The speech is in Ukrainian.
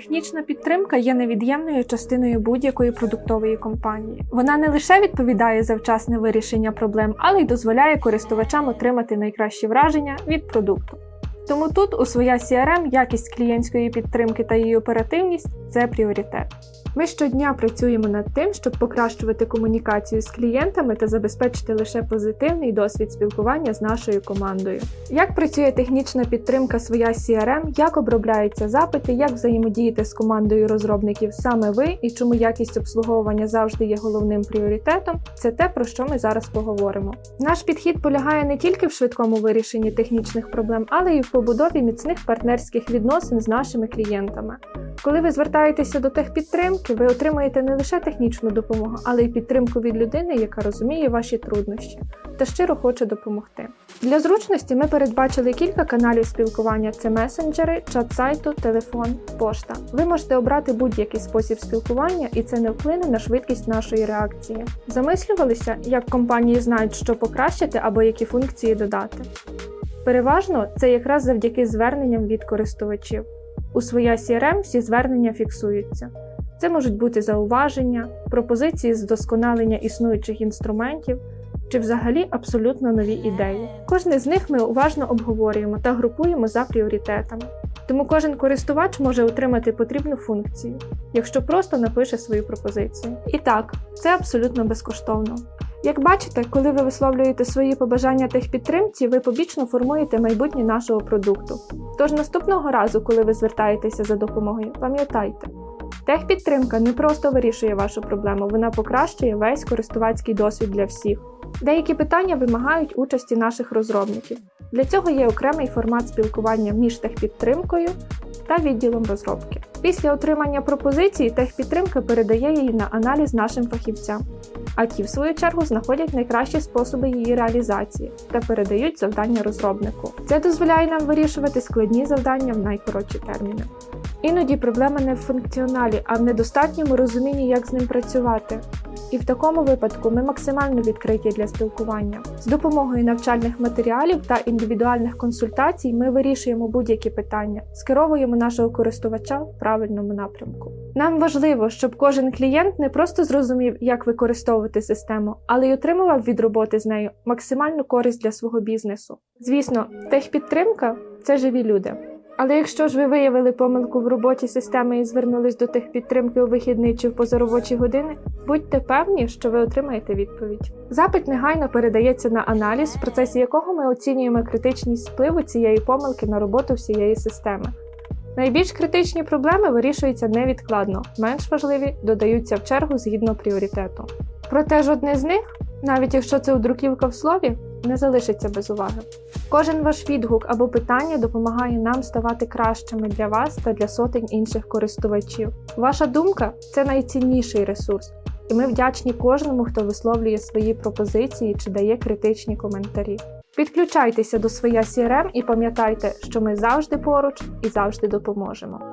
Технічна підтримка є невід'ємною частиною будь-якої продуктової компанії. Вона не лише відповідає за вчасне вирішення проблем, але й дозволяє користувачам отримати найкращі враження від продукту. Тому тут у своя CRM якість клієнтської підтримки та її оперативність це пріоритет. Ми щодня працюємо над тим, щоб покращувати комунікацію з клієнтами та забезпечити лише позитивний досвід спілкування з нашою командою. Як працює технічна підтримка своя CRM, як обробляються запити, як взаємодіяти з командою розробників саме ви і чому якість обслуговування завжди є головним пріоритетом, це те, про що ми зараз поговоримо. Наш підхід полягає не тільки в швидкому вирішенні технічних проблем, але й побудові міцних партнерських відносин з нашими клієнтами. Коли ви звертаєтеся до техпідтримки, ви отримаєте не лише технічну допомогу, але й підтримку від людини, яка розуміє ваші труднощі та щиро хоче допомогти. Для зручності ми передбачили кілька каналів спілкування: це месенджери, чат сайту, телефон, пошта. Ви можете обрати будь-який спосіб спілкування, і це не вплине на швидкість нашої реакції. Замислювалися, як компанії знають, що покращити або які функції додати. Переважно це якраз завдяки зверненням від користувачів. У своя CRM всі звернення фіксуються. Це можуть бути зауваження, пропозиції з вдосконалення існуючих інструментів чи взагалі абсолютно нові ідеї. Кожне з них ми уважно обговорюємо та групуємо за пріоритетами. Тому кожен користувач може отримати потрібну функцію, якщо просто напише свою пропозицію. І так, це абсолютно безкоштовно. Як бачите, коли ви висловлюєте свої побажання техпідтримці, ви побічно формуєте майбутнє нашого продукту. Тож наступного разу, коли ви звертаєтеся за допомогою, пам'ятайте, техпідтримка не просто вирішує вашу проблему, вона покращує весь користувацький досвід для всіх. Деякі питання вимагають участі наших розробників. Для цього є окремий формат спілкування між техпідтримкою та відділом розробки. Після отримання пропозиції техпідтримка передає її на аналіз нашим фахівцям, а ті, в свою чергу, знаходять найкращі способи її реалізації та передають завдання розробнику. Це дозволяє нам вирішувати складні завдання в найкоротші терміни. Іноді проблема не в функціоналі, а в недостатньому розумінні, як з ним працювати. І в такому випадку ми максимально відкриті для спілкування. З допомогою навчальних матеріалів та індивідуальних консультацій ми вирішуємо будь-які питання, скеровуємо нашого користувача в правильному напрямку. Нам важливо, щоб кожен клієнт не просто зрозумів, як використовувати систему, але й отримував від роботи з нею максимальну користь для свого бізнесу. Звісно, техпідтримка це живі люди. Але якщо ж ви виявили помилку в роботі системи і звернулись до техпідтримки у вихідний чи в позаробочі години, будьте певні, що ви отримаєте відповідь. Запит негайно передається на аналіз, в процесі якого ми оцінюємо критичність впливу цієї помилки на роботу всієї системи. Найбільш критичні проблеми вирішуються невідкладно, менш важливі додаються в чергу згідно пріоритету. Проте жодне з них, навіть якщо це удруківка в слові, не залишиться без уваги. Кожен ваш відгук або питання допомагає нам ставати кращими для вас та для сотень інших користувачів. Ваша думка це найцінніший ресурс, і ми вдячні кожному, хто висловлює свої пропозиції чи дає критичні коментарі. Підключайтеся до своя CRM і пам'ятайте, що ми завжди поруч і завжди допоможемо.